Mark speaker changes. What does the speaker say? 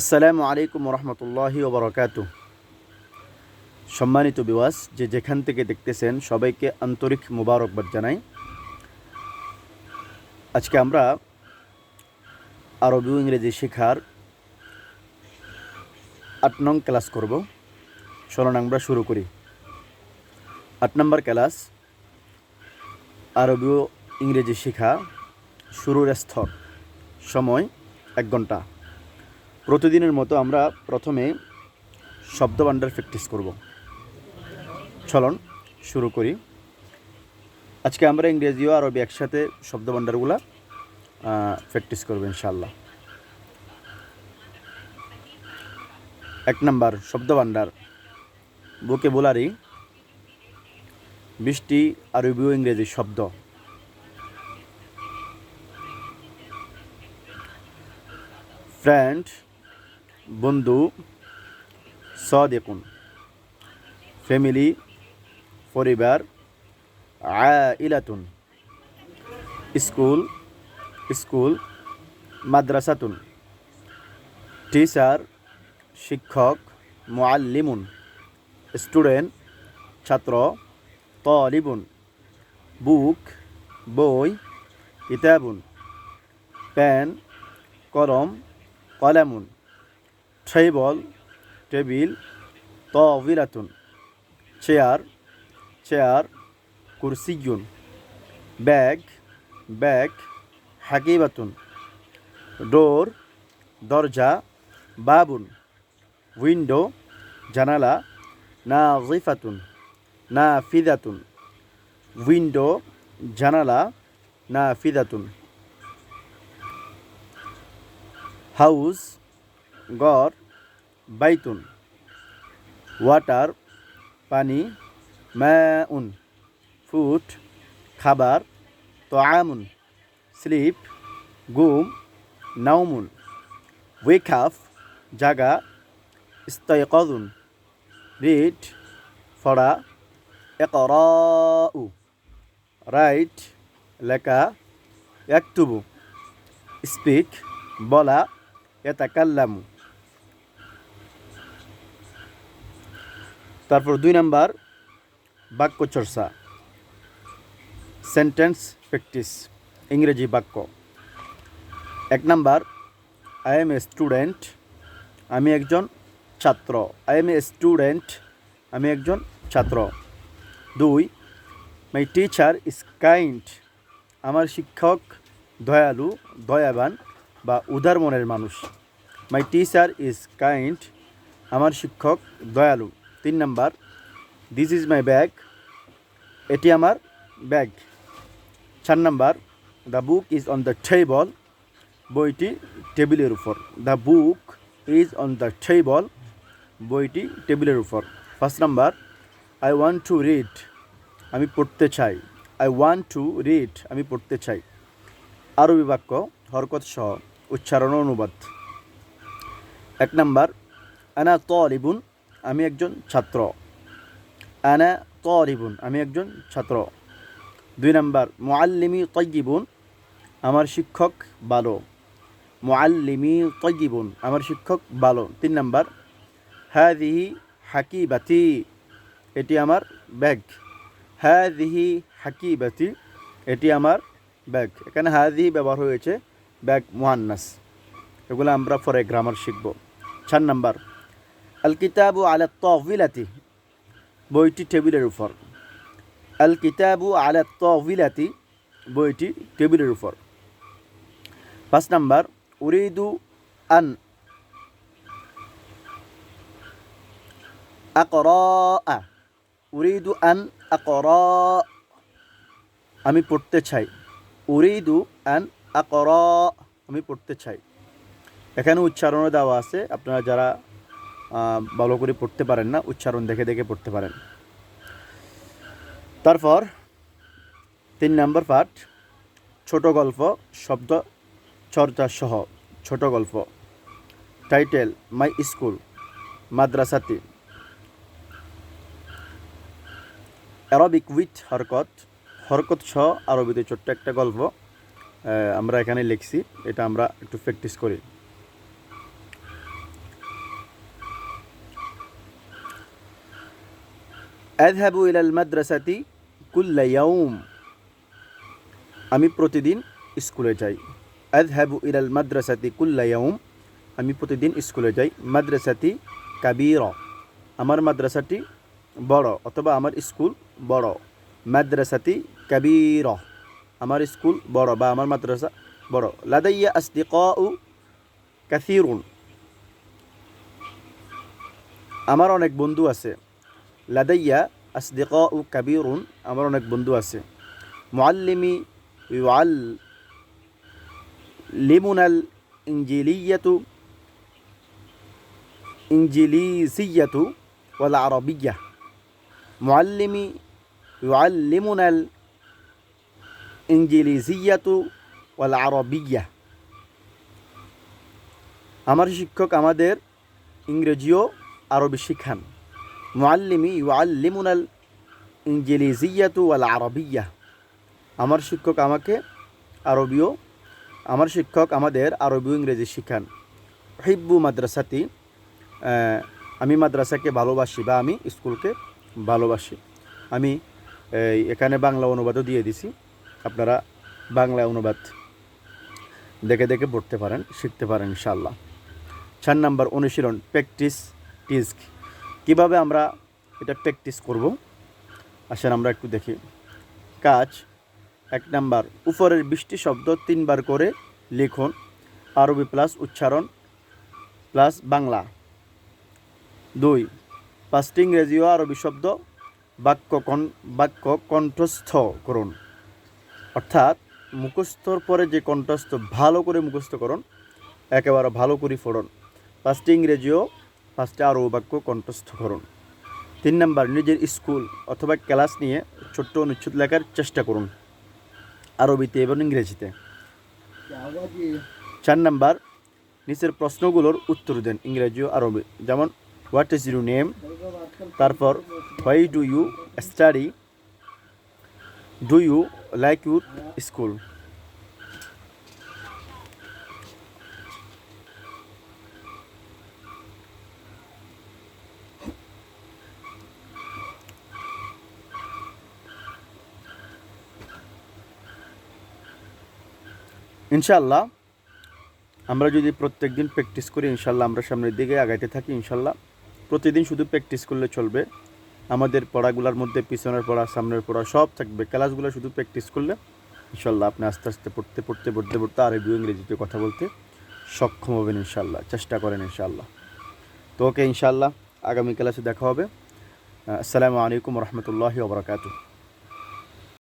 Speaker 1: আসসালামু আলাইকুম রহমতুল্লাহি ওবরাকাতু। সম্মানিত বিওয়াস যে যেখান থেকে দেখতেছেন, সবাইকে আন্তরিক মুবারকবাদ জানাই। আজকে আমরা আরবি ইংরেজি শেখার আট নং ক্লাস করব। চলুন আমরা শুরু করি। আট নম্বর ক্লাস, আরবি ইংরেজি শেখা শুরুর স্তর সময় এক ঘণ্টা। প্রতিদিনের মতো আমরা প্রথমে শব্দভাণ্ডার প্র্যাকটিস করব। চলন, শুরু করি। আজকে আমরা ইংরেজি ও আরবি একসাথে শব্দভাণ্ডারগুলা প্র্যাকটিস করব ইনশাল্লাহ এক নাম্বার, শব্দভাণ্ডার। বুকে বোলারি বৃষ্টি আরবি ও ইংরেজি শব্দ। ফ্রেন্ড বন্ধু, সদেকুন। ফ্যামিলি, পরিবার, আইলাতুন। স্কুল স্কুল, মাদ্রাসাতুন। টিচার, শিক্ষক, মুআল্লিমুন। স্টুডেন্ট, ছাত্র, তলিবুন। বুক, বই, কিতাবুন। পেন, কলম, কলামুন। টেবল টেবিল তবিলাতুন চেয়ার চেয়ার কুরসিগুন ব্যাগ ব্যাগ হাকিবাতুন ডোর দরজা বাবুন উইন্ডো জানালা না জিফাতুন না ফিদাতুন উইন্ডো জানালা না ফিদাতুন হাউস গড়, বাইতুন, ওয়াটার, পানি ম্যাউন ফুড খাবার, তোয়ামুন, স্লিপ, গুম নাউমুন ওয়েকাফ জাগা ইস্তয়কদুন রিড ফড়া, একরাউ, রাইট, লেখা একটুবু স্পিক, বলা এটা এতাকাল্লামু। তারপর দুই নাম্বার, বাক্য চর্চা সেন্টেন্স প্র্যাকটিস ইংরেজি বাক্য। এক number I am a student আমি একজন ছাত্র। আই এম এ স্টুডেন্ট আমি একজন ছাত্র। দুই মাই টিচার ইজ কাইন্ড আমার শিক্ষক দয়ালু, দয়াবান বা উদার মনের মানুষ। মাই টিচার ইজ কাইন্ড আমার শিক্ষক দয়ালু। তিন number this is my bag এটি আমার ব্যাগ। চার number the book is on the table বইটি টেবিলের উপর। The book is on the table বইটি টেবিলের উপর। First number I want to read আমি পড়তে চাই। আই ওয়ান্ট টু রিড আমি পড়তে চাই। আরবি বাক্য, হরকত সহ, উচ্চারণ অনুবাদ। এক নাম্বার আনা তলিবুন আমি একজন ছাত্র। আনা তলিবুন আমি একজন ছাত্র। দুই নাম্বার মোয়াল্লিমি তৈগিবুন আমার শিক্ষক ভালো। মোয়াল্লিমি তৈগিবুন আমার শিক্ষক ভালো। তিন নাম্বার হ্যাঁ দিহি হাকিবাতি, এটি আমার ব্যাগ। হ্যাঁ দিহি হাকিবাতি, এটি আমার ব্যাগ। এখানে হাদিহি ব্যবহার হয়েছে ব্যাগ মোহান্নাস। এগুলো আমরা পরে গ্রামার শিখব। চার নাম্বার আল কিতাবু আলা তবিলাতি বইটি টেবিলের উপর। আল কিতাবু আলা তবিলাতি বইটি টেবিলের উপর। পাঁচ নাম্বার উরিদু আন আকরা উরিদু আন আকরা আমি পড়তে চাই। উরিদু অ্যান আকর আমি পড়তে চাই। এখানে উচ্চারণও দেওয়া আছে। আপনারা যারা ভালো করে পড়তে পারেন না, উচ্চারণ দেখে দেখে পড়তে পারেন। তারপর তিন নম্বর পাঠ, ছোট গল্প, শব্দ চর্চা সহ, ছোট গল্প। টাইটেল, মাই স্কুল মাদ্রাসাতি অ্যারবিক উইথ হরকত হরকত সহ আরবিতে ছোট্ট একটা গল্প আমরা এখানে লিখছি, এটা আমরা একটু প্র্যাকটিস করি। আযহাবু ইলাল মাদ্রাসাতি কুল্লাইয়াউম আমি প্রতিদিন স্কুলে যাই। আযহাবু ইলাল মাদ্রাসাতি কুল্লা ইয়াউম আমি প্রতিদিন স্কুলে যাই। মাদ্রাসাতি কাবীর। আমার মাদ্রাসাটি বড় অথবা আমার স্কুল বড়। মাদ্রাসাতি কাবীর। আমার স্কুল বড় বা আমার মাদ্রাসা বড়। লাদাইয়া আসদিকাউ কাসিরুন। আমার অনেক বন্ধু আছে। লাদাইয়া আসদিকাউ কাবীরুন, আমার অনেক বন্ধু আছে। মুআল্লিমি ইউআল লিমুনাল ইনজিলিয়াতু, ইনজিলিসিয়াতু ওয়াল আরবিয়া। মুআল্লিমি ইউআল্লিমুনাল ইংলিজিয়াতু ওয়াল আরবিয়া। আমার শিক্ষক আমাদের ইংরেজিও আরবি শিখান। মুআল্লিমি ইউআল্লিমুনাল ইংলিজিয়াতু ওয়াল আরবিয়া আমার শিক্ষক আমাকে আরবীয়, আমার শিক্ষক আমাদের আরবীয় ইংরেজি শিখান। হিব্বু মাদ্রাসাতি আমি মাদ্রাসাকে ভালোবাসি বা আমি স্কুলকে ভালোবাসি। আমি এখানে বাংলা অনুবাদও দিয়ে দিছি। আপনারা বাংলা অনুবাদ দেখে দেখে পড়তে পারেন, শিখতে পারেন ইনশাল্লাহ চার নাম্বার অনুশীলন, প্র্যাকটিস, টিস্ক। কীভাবে আমরা এটা প্র্যাকটিস করব? আসেন আমরা একটু দেখি। কাজ, এক নাম্বার, উপরের বৃষ্টি শব্দ তিনবার করে লিখুন। আরবি প্লাস উচ্চারণ প্লাস বাংলা। দুই, পাঁচটি ইংরেজি ও আরবি শব্দ বাক্য কন, বাক্য কণ্ঠস্থ করুন। অর্থাৎ মুখস্থর পরে যে কণ্ঠস্থ, ভালো করে মুখস্থ করুন, একেবারে ভালো করে ফোড়ন পাঁচটি ইংরেজিও পাঁচটি আরও বাক্য কণ্ঠস্থ করুন। তিন নম্বর, নিজের স্কুল অথবা ক্লাস নিয়ে ছোট্ট অনুচ্ছেদ লেখার চেষ্টা করুন। আরবিতে এবং ইংরেজিতে। চার নাম্বার, নিচের প্রশ্নগুলোর উত্তর দেন ইংরেজি ও আরবি। যেমন হোয়াট ইজ ইউ নেম তারপর why do you study do you like your school ইনশাল্লাহ আমরা যদি প্রত্যেক দিন প্র্যাকটিস করি ইনশাল্লাহ আমরা সামনের দিকে আগাইতে থাকি ইনশাল্লাহ প্রতিদিন শুধু প্র্যাকটিস করলে চলবে। আমাদের পড়াগুলোর মধ্যে, পিছনের পড়া, সামনের পড়া সব থাকবে। ক্লাসগুলো শুধু প্র্যাকটিস করলে ইনশাল্লাহ আপনি আস্তে আস্তে পড়তে পড়তে পড়তে পড়তে আরবি ইংরেজিতে কথা বলতে সক্ষম হবেন ইনশাল্লাহ চেষ্টা করেন ইনশাল্লাহ তো ওকে ইনশাল্লাহ আগামী ক্লাসে দেখা হবে। আসসালামু আলাইকুম রহমতুল্লাহি ওবরাকাতু